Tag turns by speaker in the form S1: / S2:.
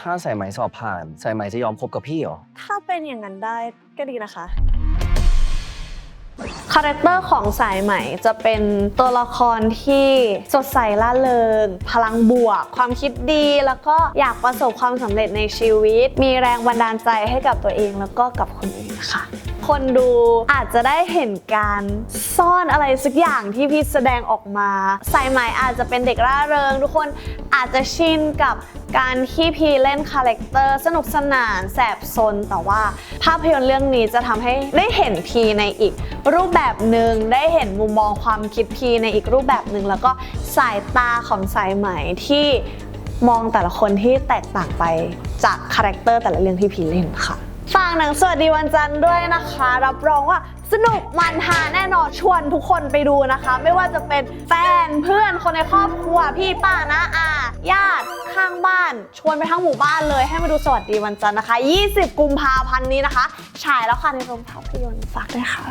S1: ถ้าสายไหมสอบผ่านสายไหมจะยอมคบกับพี่เหรอ
S2: ถ้าเป็นอย่างนั้นได้ก็ดีนะคะ คาแรคเตอร์ของสายไหมจะเป็นตัวละครที่สดใสล่าเริง พลังบวก ความคิดดี แล้วก็อยากประสบความสำเร็จในชีวิต มีแรงบันดาลใจให้กับตัวเองแล้วก็กับคนอื่นค่ะ คนดูอาจจะได้เห็นการซ่อนอะไรสักอย่างที่พี่แสดงออกมา สายไหมอาจจะเป็นเด็กร่าเริง ทุกคนอาจจะชินกับการที่พีเล่นคาแรคเตอร์สนุกสนานแสบซนแต่ว่าภาพยนตร์เรื่องนี้จะทำให้ได้เห็นพีในอีก รูปแบบหนึ่งได้เห็นมุมมองความคิดพีในอีกรูปแบบหนึ่งแล้วก็สายตาของสายไหมที่มองแต่ละคนที่แตกต่างไปจากคาแรคเตอร์แต่ละเรื่องที่พีเล่นค่ะ ฝากหนังสวัสดีวันจันทร์ด้วยนะคะ รับรองว่าสนุกมันฮาแน่นอนชวนทุกคนไปดูนะคะ ไม่ว่าจะเป็นแฟนเพื่อนคนในครอบครัวพี่ป้านะอาญาติข้างบ้าน ชวนไปทั้งหมู่บ้านเลยให้มาดูสวัสดีวันจันทร์นะคะ 20 กุมภาพันธ์นี้นะคะ ฉายแล้วค่ะในโรงภาพยนตร์ฝากด้วยค่ะ